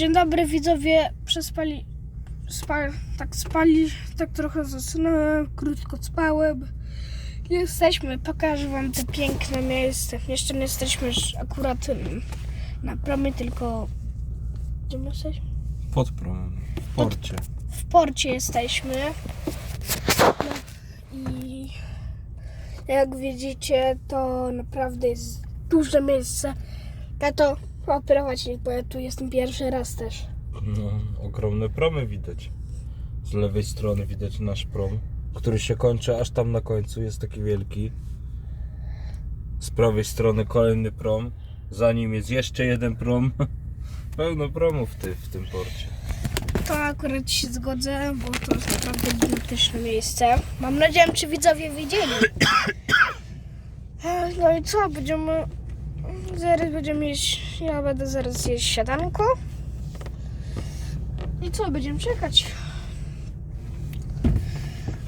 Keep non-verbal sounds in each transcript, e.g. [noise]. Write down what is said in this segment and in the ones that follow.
Dzień dobry widzowie, przespali, spa, tak spali, tak trochę zasnąłem, krótko spałem. Jesteśmy, pokażę wam te piękne miejsce. Jeszcze nie jesteśmy już akurat na promie, tylko gdzie my jesteśmy? Pod promem. W porcie. W porcie jesteśmy. No, I jak widzicie, to naprawdę jest duże miejsce. Ja to operować nie, bo ja tu jestem pierwszy raz też. No, ogromne promy widać. Z lewej strony widać nasz prom, który się kończy aż tam na końcu, jest taki wielki. Z prawej strony kolejny prom. Za nim jest jeszcze jeden prom. [laughs] Pełno promów w, ty, w tym porcie. To akurat się zgodzę, bo to jest naprawdę gigantyczne miejsce. Mam nadzieję, czy widzowie widzieli. [coughs] No i co, będziemy... Zaraz będziemy jeść... Ja będę zaraz jeść siadanko. I co, będziemy czekać.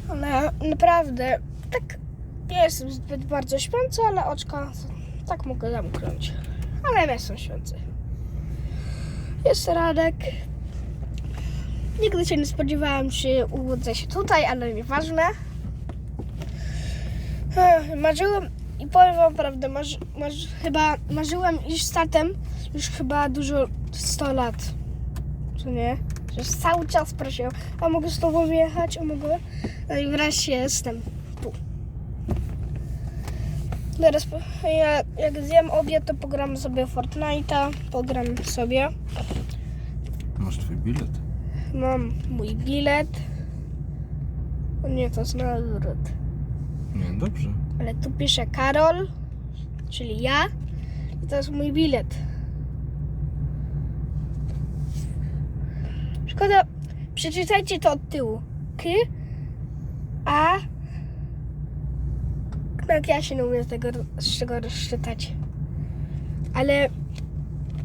Ale naprawdę, tak nie jestem zbyt bardzo śpiący, ale oczka tak mogę zamknąć. Ale nie jestem śpiący. Jest Radek. Nigdy się nie spodziewałam, czy ubudzę się tutaj, ale nieważne. Ech, Marzyłem i powiem wam prawdę, marzy, marzy, chyba marzyłem iść statem już chyba dużo 100 lat. Co nie? Że cały czas prosiłem, a mogę z tobą jechać, a mogę? No i wreszcie jestem tu. Teraz ja, jak zjem obiad, to pogram sobie Fortnite'a, pogram sobie. Masz twój bilet? Mam mój bilet. O nie, to jest na odwrót. Nie, dobrze. Ale tu pisze Karol, czyli ja. I to jest mój bilet. Szkoda, przeczytajcie to od tyłu. K, A. Tak, ja się nie umiem tego, z czego rozczytać. Ale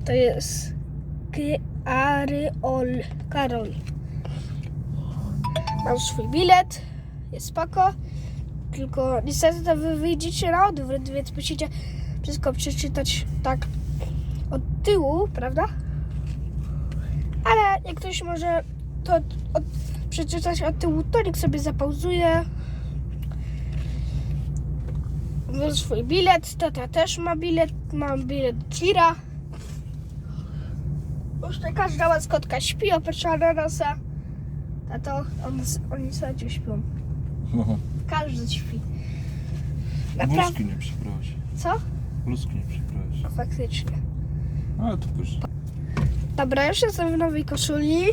to jest K, A, R, Ol, Karol. Mam swój bilet, jest spoko. Tylko niestety to wy wyjdziecie na odwrót, więc musicie wszystko przeczytać tak od tyłu, prawda? Ale jak ktoś może to od, od, przeczytać od tyłu, to niech sobie zapauzuje. Swój bilet, tata też ma bilet, mam bilet Kira. Jeszcze każda łaskotka śpi oprócz ananasa. Tato, on, oni sobie śpią. [laughs] Każdy śpi. Naprawdę. Bluzki nie przebrałeś. Co? Bluzki nie przebrałeś. Faktycznie. Ale to później. Dobra, już jestem w nowej koszuli.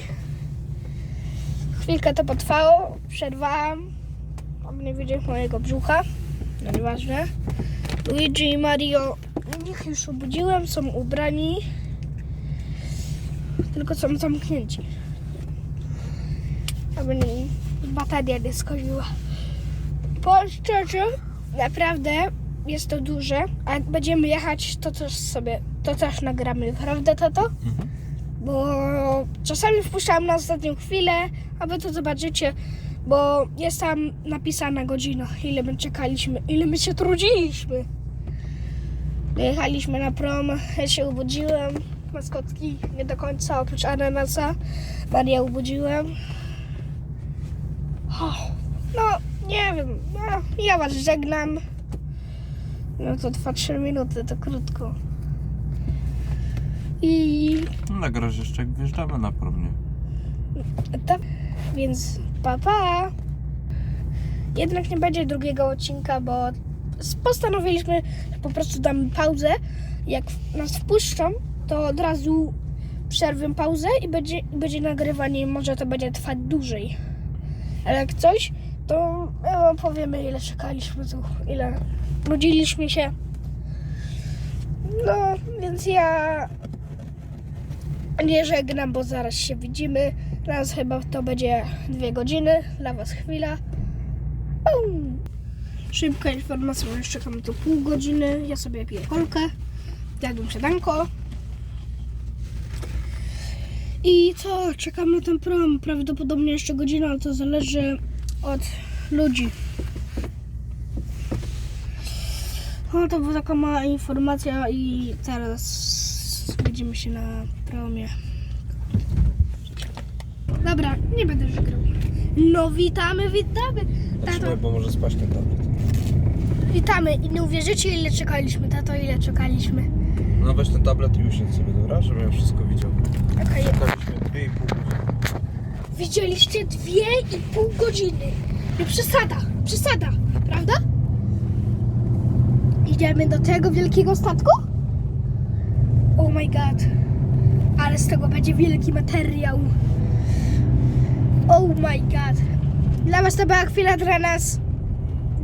Chwilkę to potrwało. Przerwałam. Mam nie widzieć mojego brzucha. No nieważne. Luigi i Mario. Ich już obudziłem, są ubrani. Tylko są zamknięci. Aby nie, bateria nie skończyła. Powiem szczerze, naprawdę jest to duże, a jak będziemy jechać, to też sobie, to też nagramy, prawda tato? Mhm. Bo czasami wpuszczam na ostatnią chwilę, a wy to zobaczycie, bo jest tam napisana godzina, ile my czekaliśmy, ile my się trudziliśmy. Jechaliśmy na prom, ja się ubudziłem, maskotki nie do końca, oprócz ananasa, Maria ubudziłem. No, nie wiem, no, ja was żegnam. No to trwa 3 minuty, to krótko. I Nagrasz jeszcze jak wjeżdżamy na prom, nie? tak, więc pa pa. Jednak nie będzie drugiego odcinka, bo s- postanowiliśmy, że po prostu damy pauzę. Jak nas wpuszczą, to od razu przerwę pauzę i będzie, będzie nagrywanie. Może to będzie trwać dłużej. Ale jak coś, to ja wam powiemy, ile czekaliśmy tu, ile nudziliśmy się. No, więc ja nie żegnam, bo zaraz się widzimy. Dla nas chyba to będzie dwie godziny, dla was chwila. Bum. Szybka informacja, bo jeszcze czekam to pół godziny. Ja sobie piję kolkę, jadłem śniadanko. I co, czekam na ten prom. Prawdopodobnie jeszcze godzina, ale to zależy od ludzi. No to była taka mała informacja i teraz widzimy się na promie. Dobra, nie będę już grał. No witamy, witamy. Zatrzymaj, Tato, bo może spaść ten tablet. witamy i nie uwierzycie ile czekaliśmy. Tato, ile czekaliśmy. No weź ten tablet i usiądź sobie, dobra? Żebym ja wszystko widział. Okej, Czekaliśmy 2,5 godziny. Widzieliście dwie i pół godziny. Nie przesada, przesada, prawda? Idziemy do tego wielkiego statku? Oh my god. Ale z tego będzie wielki materiał. Oh my god. Dla was to była chwila, dla nas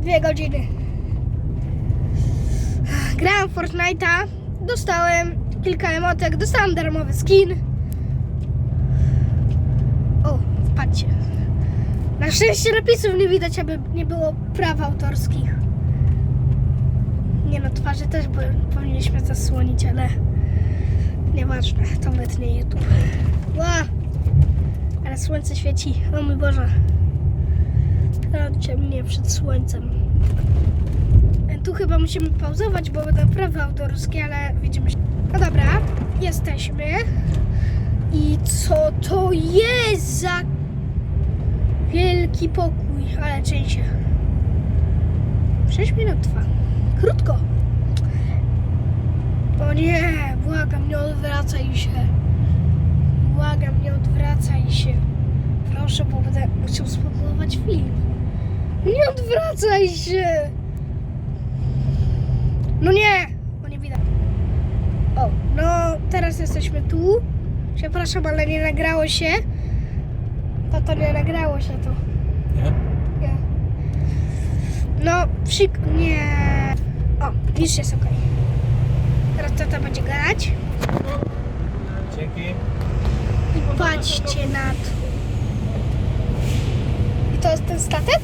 dwie godziny. Grałem Fortnite'a, dostałem kilka emotek, dostałem darmowy skin. O, wpadźcie. Na szczęście napisów nie widać, aby nie było praw autorskich. Nie no, twarzy też powinniśmy zasłonić, ale nieważne, to wytnie YouTube. Ła! Ale słońce świeci. O mój Boże. Chroncie mnie przed słońcem. E, Tu chyba musimy pauzować, bo będą prawa autorskie, ale widzimy się. No dobra, jesteśmy. I co to jest za wielki pokój? Ale częściej. 6 minut trwa. Krótko. O nie, błagam, nie odwracaj się. Błagam, nie odwracaj się. Proszę, bo będę musiał spowodować film. Nie odwracaj się. No nie, bo nie widać. O, no teraz jesteśmy tu. Przepraszam, ale nie nagrało się. To to nie nagrało się tu. Nie? Nie. No, psik... Nie. O, już jest okej. Teraz tata będzie grać. Dzięki. I patrzcie na to. I to jest ten statek?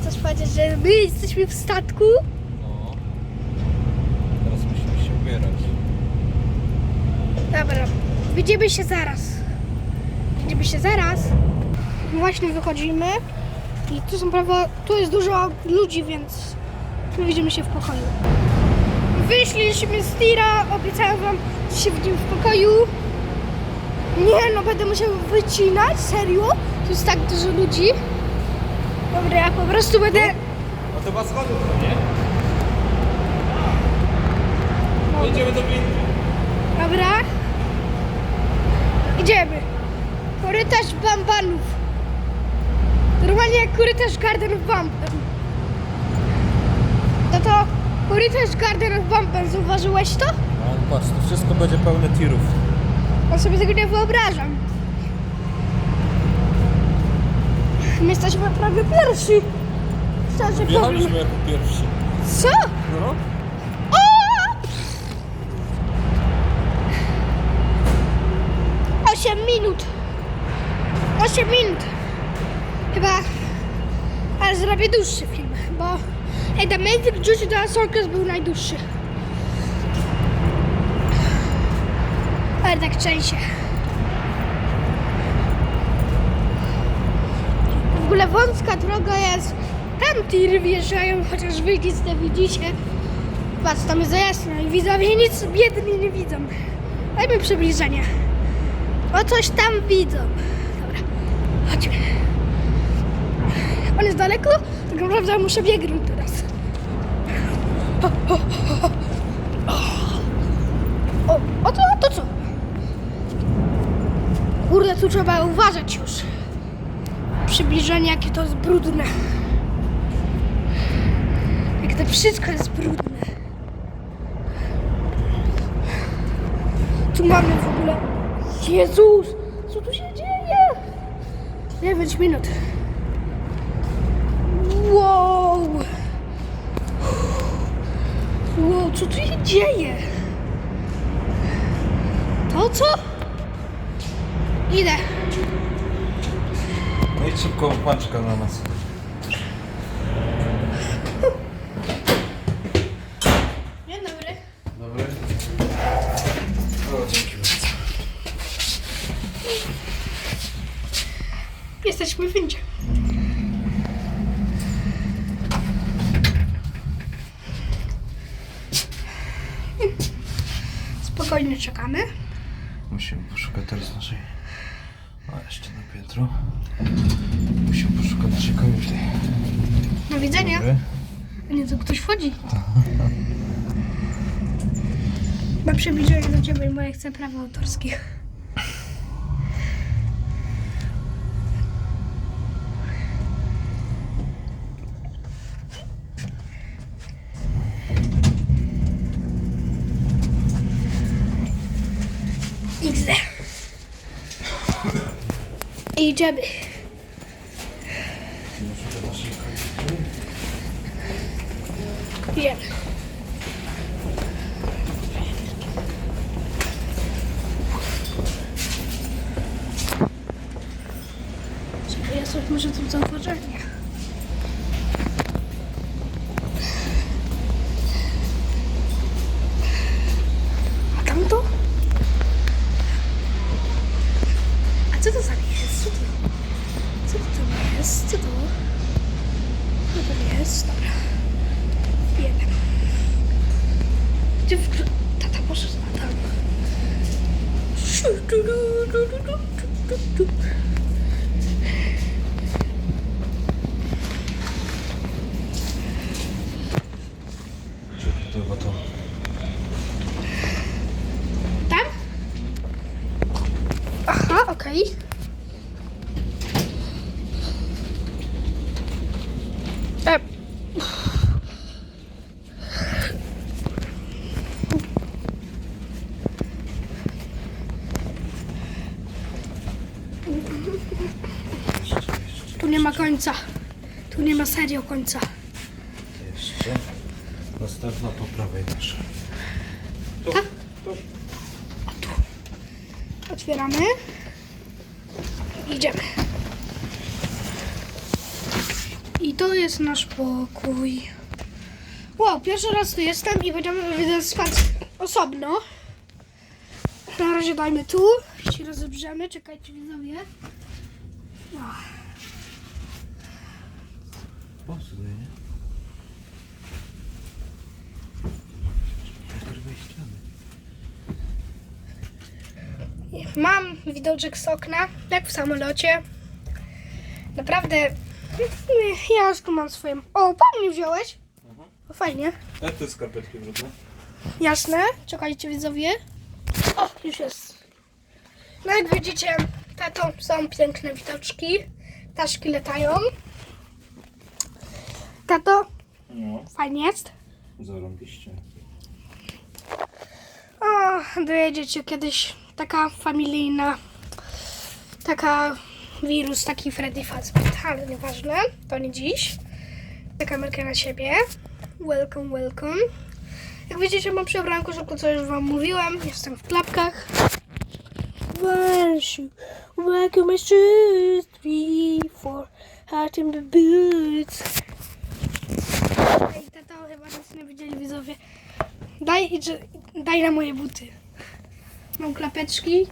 Chcesz powiedzieć, że my jesteśmy w statku? No. Teraz musimy się ubierać. Dobra, widzimy się zaraz. Widzimy się zaraz. Właśnie wychodzimy. I tu są prawo, tu jest dużo ludzi, więc my widzimy się w pokoju. Wyszliśmy z tira, obiecałem wam, że się widzimy w pokoju. Nie no, będę musiał wycinać, serio? Tu jest tak dużo ludzi. Dobra, ja po prostu będę... A to was schodów, nie? Idziemy do windy. Dobra. Idziemy. Korytarz bambanów. Normalnie jak korytarz Garden of Bumpen. No to korytarz Garden of Bumpen, zauważyłeś to? A patrz, to wszystko będzie pełne tirów. Ja sobie tego nie wyobrażam. My jesteśmy prawie pierwsi. Szczerze powiem. Wjechaliśmy jako pierwsi. Co? No. Minut. Osiem minut. Chyba. Ale zrobię dłuższy film, bo The Magic Juice The Circus był najdłuższy. Ale tak częściej. W ogóle wąska droga jest. Tam tiry wjeżdżają, chociaż wy nic nie widzicie. Patrz, tam jest za jasno i widzowie nic biedni nie widzą. Dajmy przybliżenie. O coś tam widzą. Dobra, chodźmy. On jest daleko? Tak naprawdę muszę biegnąć teraz. O, o, o, o. O, o to, to co? Kurde, tu trzeba uważać już. Przybliżenie, jakie to jest brudne. Jak to wszystko jest brudne. Tu mamy w ogóle... Jezus! Co tu się dzieje? 9 minut. Wow! Wow, co tu się dzieje? To co? Idę. No i szybko paczka na nas. Dzień dobry. Dobry. O, dzięki bardzo. Jesteśmy w windzie. Spokojnie czekamy. Musimy poszukać teraz naszej... A, jeszcze na piętro. Musimy poszukać naszej kojuty. Do widzenia. Dobry. A nie, tu ktoś wchodzi. Mam przybliżenie do ciebie, bo ja chcę praw autorskich. XD. Idziemy. Poszukać Czy to chyba to? Tam? Aha, okej. E. Jeszcze, jeszcze, Tu nie ma końca. Tu nie ma serio końca. jeszcze. Następna po prawej nasza. Tu, Tak? tu. Otwieramy. Idziemy. I to jest nasz pokój. Wow, pierwszy raz tu jestem i będziemy spać osobno. Na razie dajmy tu. Się rozebrzemy. Czekajcie widzowie. Sobie, nie? Mam widoczek z okna, jak w samolocie. Naprawdę, ja już tu mam swoją... O, pan mnie wziąłeś? O, fajnie. Jak te skarpetki brudne? Jasne, czekajcie widzowie. O, już jest. No jak widzicie, tato, są piękne widoczki. Ptaszki latają. Tato, No, fajnie jest. zarąbiście. O, dojedziecie kiedyś taka familijna, taka wirus, taki Freddy Fazbear, ale nieważne, to nie dziś. Tę kamerkę na siebie. Welcome, welcome. Jak widzicie, mam przebrane koszulkę, co już wam mówiłem. Jestem w klapkach. Shoe, welcome my shoes, three, four, heart in the boots. Ej, tato, chyba nas nie widzieli widzowie. Daj, idź- daj na moje buty. Mam klapeczki.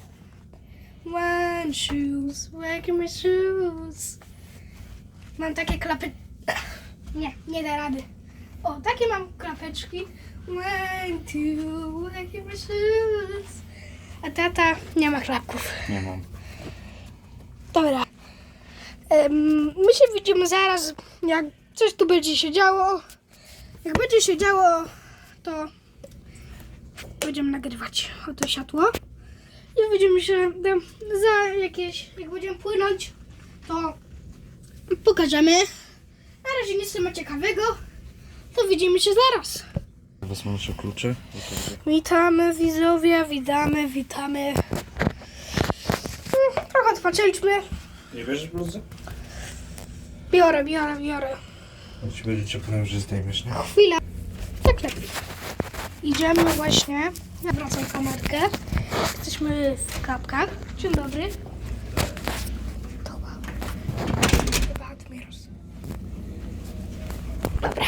One shoes, where my shoes? Mam takie klapy... [coughs] Nie, nie da rady. O, takie mam klapeczki. One, two, where my shoes? A tata nie ma klapków. Nie mam. Dobra. Em, my się widzimy zaraz, jak coś tu będzie się działo. Jak będzie się działo, to będziemy nagrywać o to światło. I widzimy się za jakieś, jak będziemy płynąć, to pokażemy. Na razie nic nie ma ciekawego, to widzimy się zaraz. Wezmę nasze klucze. Witamy widzowie, witamy, witamy. Mm, Trochę odpoczęliśmy. Nie bierzesz bluzy? Biorę, biorę, biorę. Jak ci będzie ciepło, że zdejmiesz, nie? Chwila. Tak lepiej. Idziemy właśnie. Ja wracam kamerkę. Jesteśmy w klapkach. Dzień dobry. To. Chyba Admiros. Dobra.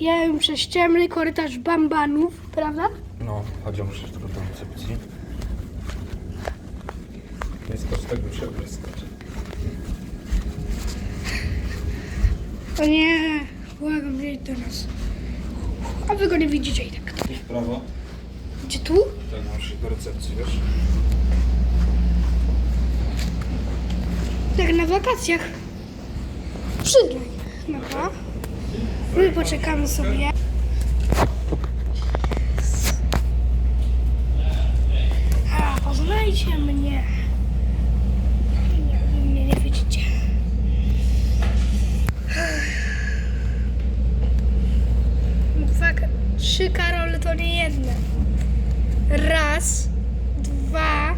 Jem przez ciemny korytarz bambanów, prawda? No, chodź, muszę trochę tam recepcji. Nie skocz tego, się skocz. O nie. Błagam, nie idź do nas. A wy go nie widzicie i tak. W prawo. Gdzie tu? Tak, masz do recepcji, wiesz? Jak na wakacjach. Przydaj. Dobra. My poczekamy sobie. A, poznajcie mnie. Nie, mnie nie widzicie. Dwa, trzy Karole to nie jedne. Raz, dwa,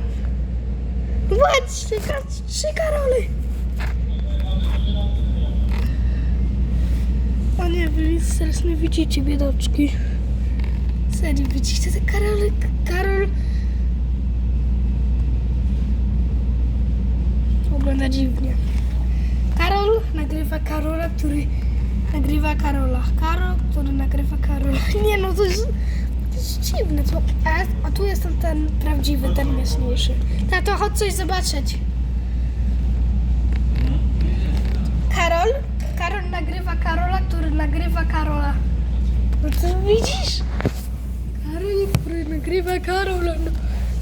ka- trzy Karole. O nie, wy mnie strasznie widzicie, biedoczki. Serio, widzicie te Karole? Karol... Wygląda dziwnie. Karol nagrywa Karola, który nagrywa Karola. Karol, który nagrywa Karola. [laughs] Nie no, to jest, to jest dziwne. To, a, tu jest ten, ten prawdziwy, ten jaśniejszy. Tato, chodź coś zobaczyć. Karol? Karol nagrywa Karola, który nagrywa Karola. No to widzisz? Karol, który nagrywa Karola. No,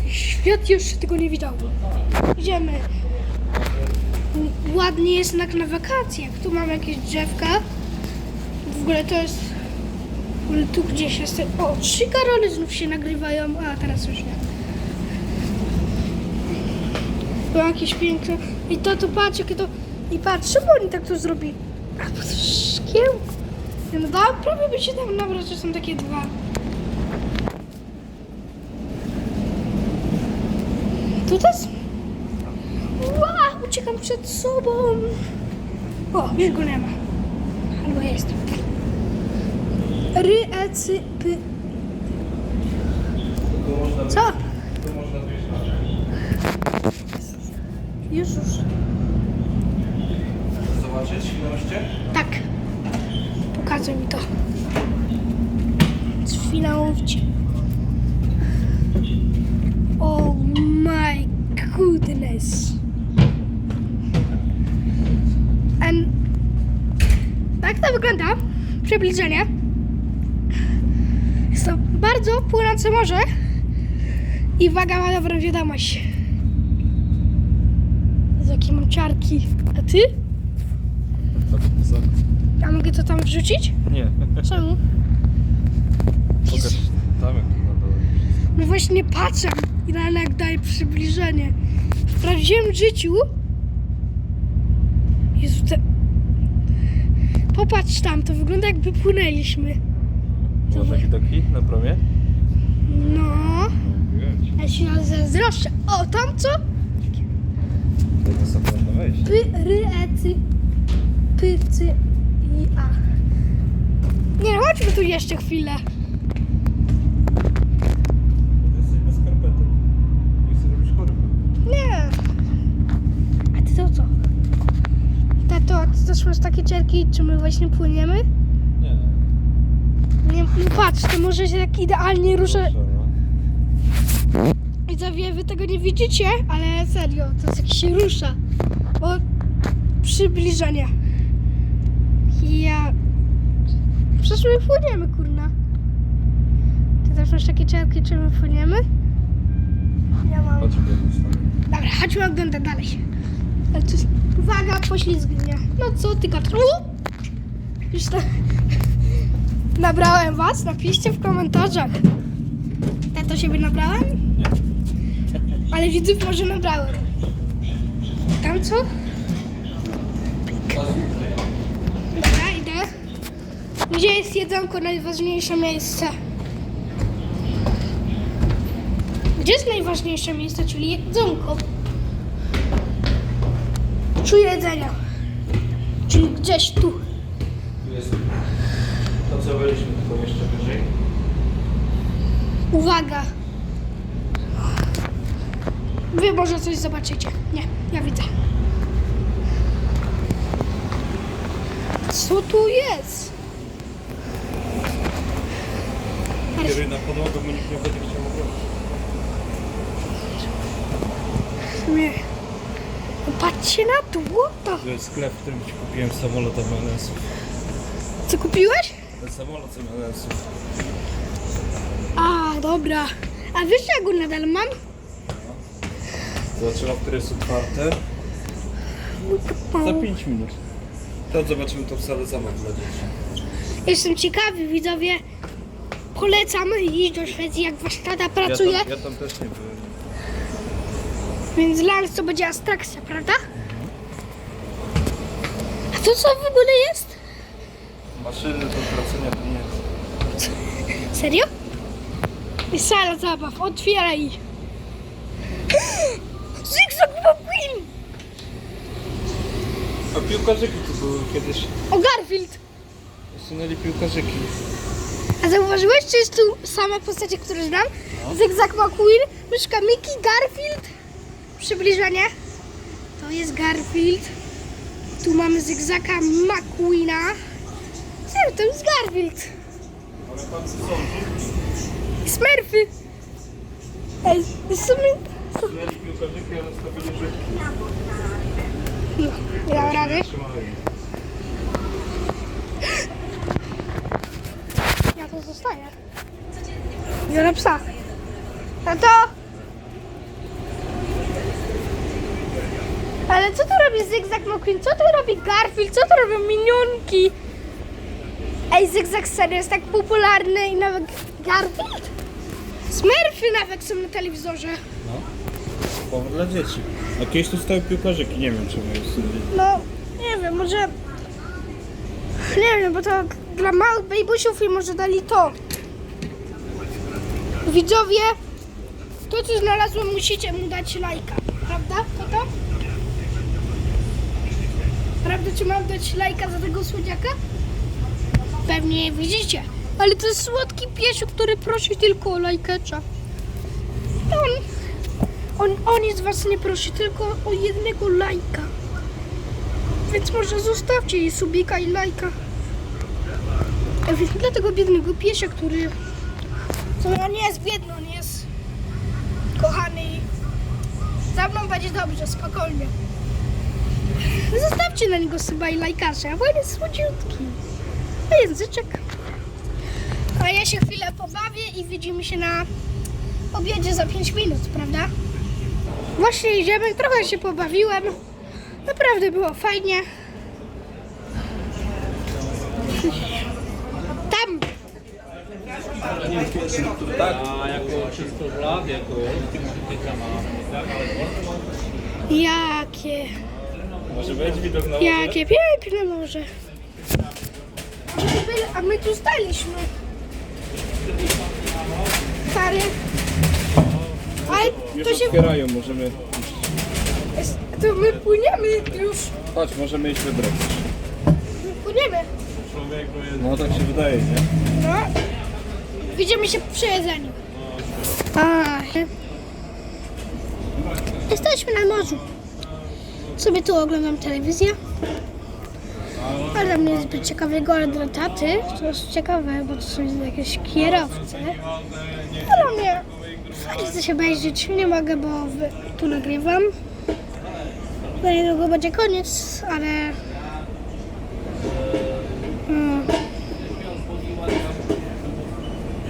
świat jeszcze tego nie widział. Idziemy. Ładnie jest jak na wakacjach. Tu mam jakieś drzewka. W ogóle to jest... W ogóle tu gdzieś jest... O, trzy Karole znów się nagrywają. A, teraz już nie. Było jakieś piękne. I to tu patrz, jakie to. I patrz, czemu oni tak to zrobili? A to szkieł. No da, prawie by się tam nabrać, że są takie dwa. Tu też? Wow, uciekam przed sobą. O, już go nie ma. Albo jest. Ry, e, cy, py. Tu można Co? Jezus. Zobaczyć goście? Tak. Pokazuj mi to. Chwilowcie. Oh my goodness. And tak to wygląda. Przybliżenie. Bardzo płynące morze. I uwaga, ma dobrą wiadomość. Z jakie mam ciarki. A ty? A mogę to tam wrzucić? Nie. Czemu? Pokaż tam jak. No właśnie patrzę i na jak daje przybliżenie. W prawdziwym życiu... Jezu, te... Popatrz tam, to wygląda jakby płynęliśmy. Takie widoki na promie? No, ja się zazdroszczę. O, tam co? Tego sobie można wejść. Py, ry, e, cy, py, cy i a. Nie, chodźmy tu jeszcze chwilę. Jesteś bez skarpetek. Nie chcę robić chorób. Nie. A ty to co? Tato, a ty też masz takie ciarki, czy my właśnie płyniemy? Nie. No patrz, to może się tak idealnie. Proszę, no. Widzowie, wy tego nie widzicie, ale serio, to jest jak się rusza. Bo przybliżenie. Ja... Przecież my płyniemy, kurna. Ty też masz takie ciarki, czy my płyniemy? Ja mam. Dobra, chodźmy oglądać dalej. Ale jest... Uwaga, poślizgnie. No co ty gadasz? U! Już to... Nabrałem was? Napiszcie w komentarzach. Tato siebie nabrałem? Nie. Ale widzów może nabrałem. Tam co? Dobra, idę. Gdzie jest jedzonko, najważniejsze miejsce? Gdzie jest najważniejsze miejsce, czyli jedzonko? Czuję jedzenia. Czyli gdzieś tu. Byliśmy, tylko jeszcze wyżej. Uwaga! Wy może coś zobaczycie. Nie, ja widzę. Co tu jest? Kieruj na podłogę, bo nikt nie będzie chciał oglądać. Nie. Patrzcie na to, what the... To jest sklep, w którym ci kupiłem samolot MLS-ów. Co kupiłeś? Ten samolot. A, dobra. A wiesz, jak go nadal mam? Zobaczymy, które jest otwarte. Za 5 minut. To zobaczymy tą salę zabaw dla dzieci. Jestem ciekawy, widzowie. Polecam iść do Szwecji, jak wasz tata pracuje. Ja tam, ja tam też nie byłem. Więc dla nas to będzie atrakcja, prawda? A to co w ogóle jest? Maszyny do tracenia pieniędzy. [laughs] Serio? I sala zabaw, otwieraj. [gasps] Zygzak McQueen! A piłkarzyki tu były kiedyś. O, Garfield! Usunęli piłkarzyki. A zauważyłeś, czy jest tu same postacie, które znam? Zygzak McQueen, myszka Mickey, Garfield. Przybliżenie. To jest Garfield. Tu mamy Zygzaka McQueena. Serio, to jest Garfield. Ale tam są Smurfy. Ej, sumie... Usunęli piłkarzyki, ale stawili żywki. No, rady. Trzymali. Ja to zostaję. Biorę psa. Tato! Ale co tu robi Zygzak McQueen? Co tu robi Garfield? Co tu robią minionki? Ej, Zygzak serio jest tak popularny i nawet Garfield? Smurfy nawet są na telewizorze. No. Powód dla dzieci. A kiedyś tu stały piłkarzyki, nie wiem czemu je usunęli. No, nie wiem, może... Nie wiem, bo to dla małych babysiów i może dali to. Widzowie, to co znalazłem, musicie mu dać lajka. Prawda? To to? Prawda, czy mam dać lajka za tego słodziaka? Pewnie nie widzicie. Ale to jest słodki piesiu, który prosi tylko o lajkecza. On, on, on z was nie prosi tylko o jednego lajka. Więc może zostawcie jej subika i lajka. A więc dla tego biednego piesia, który... On nie jest biedny, on jest kochany i za mną będzie dobrze, spokojnie. Zostawcie na niego suba i lajkarza, bo on jest słodziutki. A języczek. A ja się chwilę pobawię i widzimy się na obiedzie za 5 minut, prawda? Właśnie idziemy, trochę się pobawiłem. Naprawdę było fajnie. Tam! A jako 300 lat, jako Jakie, Może być widok na jakie piękne morze. A my tu staliśmy. Stary. Ale to się... otwierają, możemy... To my płyniemy już. Chodź, możemy iść wybrać. My płyniemy. No tak się wydaje, nie? No. Widzimy się przy jedzeniu. Jesteśmy na morzu. Sobie tu oglądam telewizję. Ale dla mnie zbyt ciekawego, ale dla taty to jest ciekawe, bo to są jakieś kierowce. Ale mnie fajnie chce się obejrzeć. Nie mogę, bo tu nagrywam. Za niedługo będzie koniec, ale... Mm.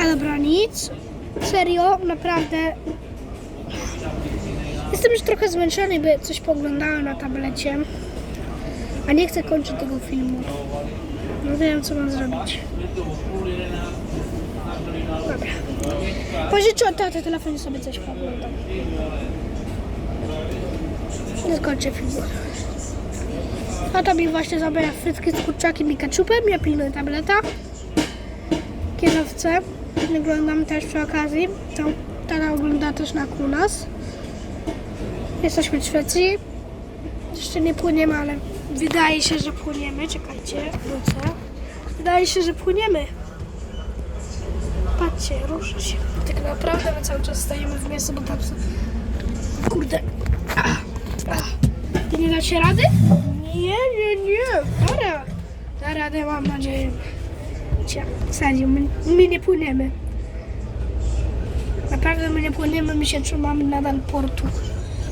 A dobra, nic. Serio, naprawdę. Jestem już trochę zmęczony, by coś poglądałem na tablecie. A nie chcę kończyć tego filmu. No wiem, co mam zrobić. Dobra. Pożyczę od taty telefon sobie coś poglądam. Nie skończę filmu. A to mi właśnie zabiera frytki z kurczakiem i ketchupem. Ja pilnuję tableta kierowcę. Oglądam też przy okazji. To tata ogląda też na Kunas. Jesteśmy w Szwecji. Jeszcze nie płyniemy, ale wydaje się, że płyniemy. Czekajcie, wrócę. Wydaje się, że płyniemy. Patrzcie, rusza się. Tak naprawdę my cały czas stajemy w miejscu, bo tam są... Kurde. Ach, ach. Ty nie dacie rady? Nie, nie, nie. Radę. Da radę, mam nadzieję. Cia, Sadziu, my, my nie płyniemy. Naprawdę my nie płyniemy, my się trzymamy nadal portu.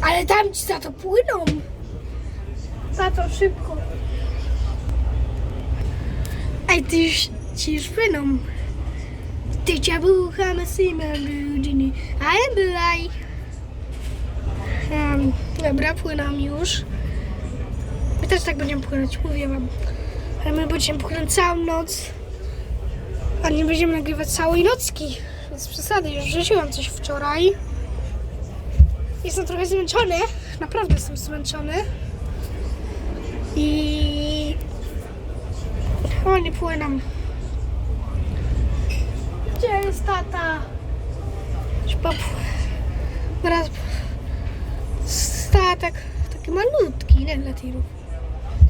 Ale tam ci za to płyną. Za to szybko. Ej, ty ci. Ty Tycia bucha na syma godziny, a bylaj. Um, dobra, płynam już. My też tak będziemy płynąć, mówię wam. Ale my będziemy płynąć całą noc. A nie będziemy nagrywać całej nocki. Bez przesady, już wrzuciłam coś wczoraj. Jestem trochę zmęczony. Naprawdę jestem zmęczony. I... O, nie płynam. Gdzie jest tata? Pop. Teraz statek taki malutki, nie dla tirów.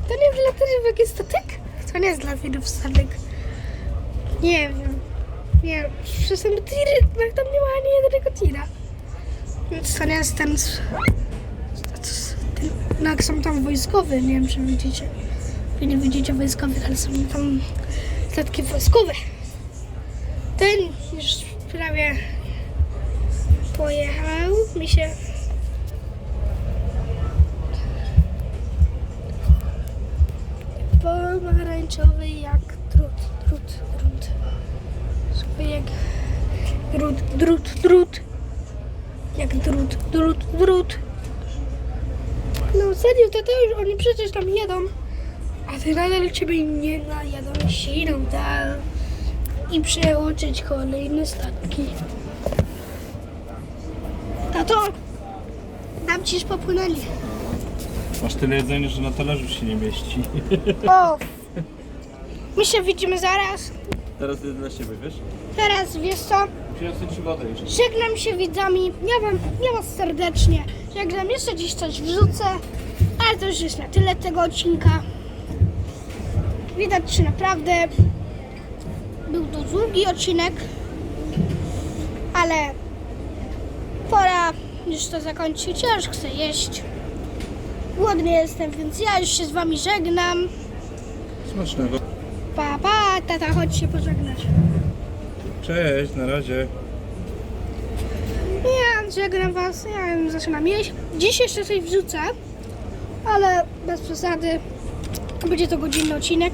To nie dla tirów jest statek? To nie jest dla tirów statek. Nie wiem. Nie wiem. Przez ten tiry, tam nie ma ani jednego tira. Więc to nie jest ten... no, jak są tam wojskowe, nie wiem czy widzicie. Wy nie widzicie wojskowych, ale są tam statki wojskowe. Ten już prawie pojechał. Mi się pomarańczowy jak drut, drut, drut. Jak drut, drut, drut. Jak drut, drut, drut. No serio, to, to już oni przecież tam jedą. A ty nadal ciebie nie najadą, siną tam i przełączyć kolejne statki. Tato, dam ci już popłynęli. Masz tyle jedzenia, że na talerzu się nie mieści. O! [laughs] My się widzimy zaraz. Teraz jest dla siebie, wiesz? Teraz wiesz co? Przyniosę ci wodę jeszcze. Żegnam się widzami. Ja wam, ja was serdecznie. Żegnam. Jeszcze dziś coś wrzucę. Ale to już jest na tyle tego odcinka. Widać, że naprawdę był to długi odcinek. Ale pora już to zakończyć. Ja już chcę jeść. Głodny jestem, więc ja już się z wami żegnam. Smacznego. Pa, pa, tata, chodź się pożegnać. Cześć, na razie. Żegnam was, ja zaczynam jeść. Dziś jeszcze coś wrzucę, ale bez przesady. Będzie to godzinny odcinek.